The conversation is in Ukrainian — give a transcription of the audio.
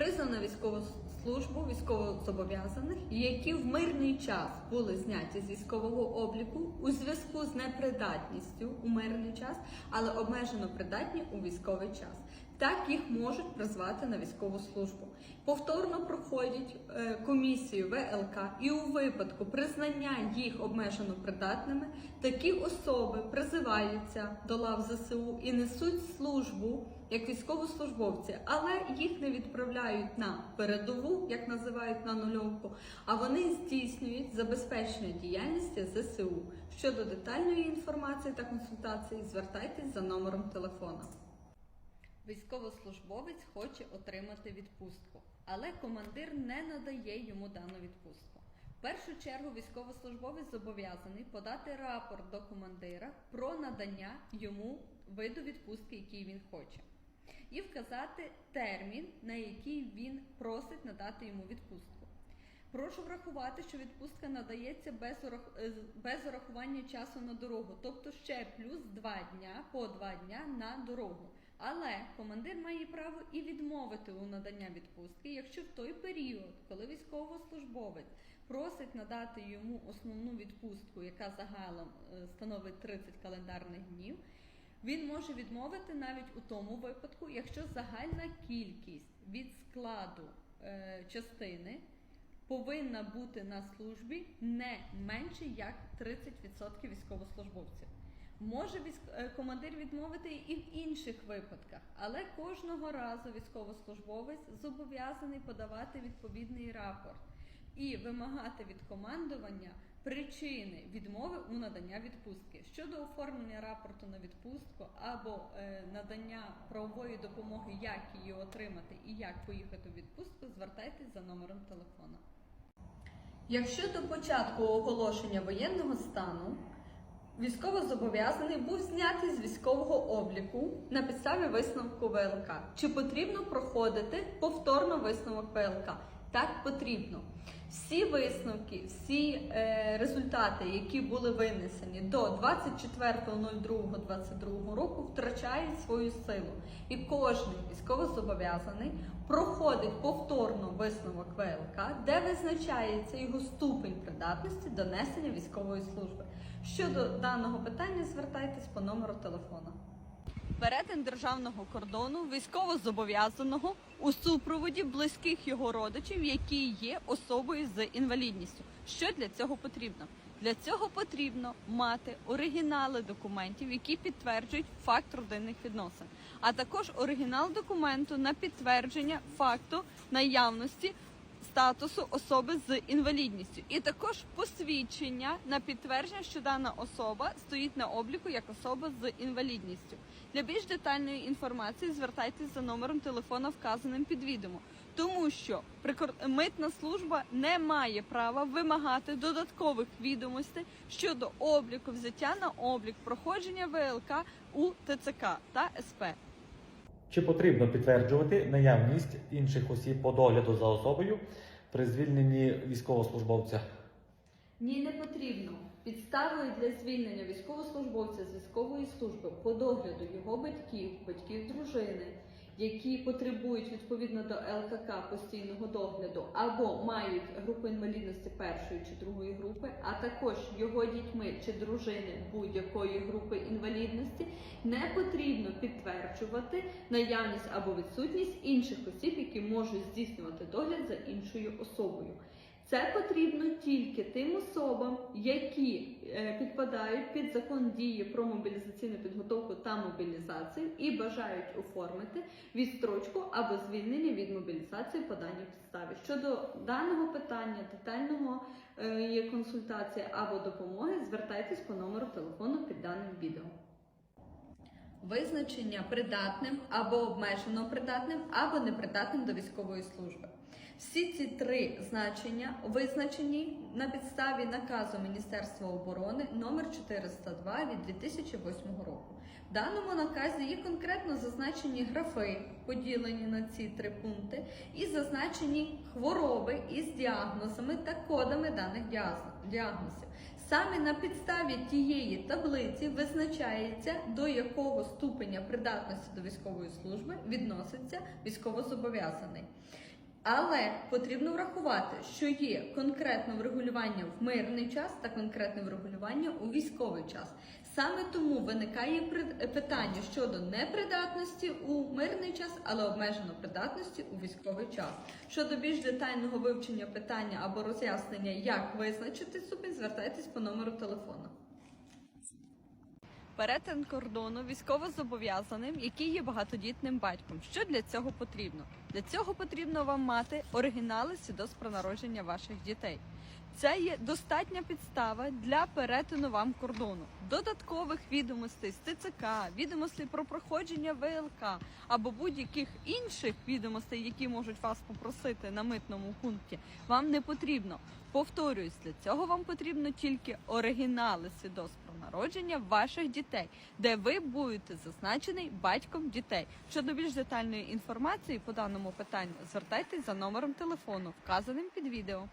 призвано військову службу військовозобов'язаних, які в мирний час були зняті з військового обліку у зв'язку з непридатністю у мирний час, але обмежено придатні у військовий час. Так їх можуть призвати на військову службу. Повторно проходять е, комісію ВЛК, і у випадку признання їх обмежено придатними, такі особи призиваються до лав ЗСУ і несуть службу як військовослужбовці, але їх не відправляють на передову, як називають на нульовку, а вони здійснюють забезпечення діяльності ЗСУ. Щодо детальної інформації та консультації, звертайтесь за номером телефона. Військовослужбовець хоче отримати відпустку, але командир не надає йому дану відпустку. В першу чергу військовослужбовець зобов'язаний подати рапорт до командира про надання йому виду відпустки, який він хоче, і вказати термін, на який він просить надати йому відпустку. Прошу врахувати, що відпустка надається без, урах- е, без урахування часу на дорогу, тобто ще плюс 2 дня по 2 дня на дорогу. Але командир має право і відмовити у надання відпустки, якщо в той період, коли військовослужбовець просить надати йому основну відпустку, яка загалом е, становить 30 календарних днів, він може відмовити навіть у тому випадку, якщо загальна кількість від складу е, частини повинна бути на службі не менше як 30% військовослужбовців. Може е, командир відмовити і в інших випадках, але кожного разу військовослужбовець зобов'язаний подавати відповідний рапорт і вимагати від командування причини відмови у надання відпустки щодо оформлення рапорту на відпустку або е, надання правової допомоги, як її отримати і як поїхати у відпустку, звертайтесь за номером телефона. Якщо до початку оголошення воєнного стану військовозобов'язаний був знятий з військового обліку на підставі висновку ВЛК, чи потрібно проходити повторно висновок ВЛК? Так потрібно. Всі висновки, всі е, результати, які були винесені до 24.02.22 року, втрачають свою силу. І кожен військовозобов'язаний проходить повторно висновок ВЛК, де визначається його ступень придатності до несення військової служби. Щодо даного питання, звертайтесь по номеру телефона. Перетин державного кордону військовозобов'язаного у супроводі близьких його родичів, які є особою з інвалідністю. Що для цього потрібно? Для цього потрібно мати оригінали документів, які підтверджують факт родинних відносин, а також оригінал документу на підтвердження факту наявності статусу особи з інвалідністю, і також посвідчення на підтвердження, що дана особа стоїть на обліку як особа з інвалідністю. Для більш детальної інформації звертайтесь за номером телефона, вказаним під відео, тому що митна служба не має права вимагати додаткових відомостей щодо обліку взяття на облік проходження ВЛК у ТЦК та СП. Чи потрібно підтверджувати наявність інших осіб по догляду за особою при звільненні військовослужбовця? Ні, не потрібно. Підставою для звільнення військовослужбовця з військової служби по догляду його батьків, батьків дружини, які потребують відповідно до ЛКК постійного догляду або мають групу інвалідності першої чи другої групи, а також його дітьми чи дружини будь-якої групи інвалідності, не потрібно підтверджувати наявність або відсутність інших осіб, які можуть здійснювати догляд за іншою особою. Це потрібно тільки тим особам, які е, підпадають під закон дії про мобілізаційну підготовку та мобілізацію і бажають оформити відстрочку або звільнення від мобілізації по даній підставі. Щодо даного питання, детального е, є консультація або допомоги, звертайтесь по номеру телефону під даним відео. Визначення придатним або обмежено придатним, або непридатним до військової служби. Всі ці три значення визначені на підставі наказу Міністерства оборони номер 402 від 2008 року. В даному наказі є конкретно зазначені графи, поділені на ці три пункти, і зазначені хвороби із діагнозами та кодами даних діагнозів. Саме на підставі тієї таблиці визначається, до якого ступеня придатності до військової служби відноситься військовозобов'язаний. Але потрібно врахувати, що є конкретне врегулювання в мирний час та конкретне врегулювання у військовий час. Саме тому виникає питання щодо непридатності у мирний час, але обмежено придатності у військовий час. Щодо більш детального вивчення питання або роз'яснення, як визначити ступінь, звертайтесь по номеру телефону. Перетин кордону військовозобов'язаним, який є багатодітним батьком. Що для цього потрібно? Для цього потрібно вам мати оригінали свідоцтв про народження ваших дітей. Це є достатня підстава для перетину вам кордону. Додаткових відомостей з ТЦК, відомостей про проходження ВЛК або будь-яких інших відомостей, які можуть вас попросити на митному пункті, вам не потрібно. Повторююсь, для цього вам потрібно тільки оригінали свідоцтв про народження ваших дітей, де ви будете зазначений батьком дітей. Щодо більш детальної інформації по даному питанню, звертайтесь за номером телефону, вказаним під відео.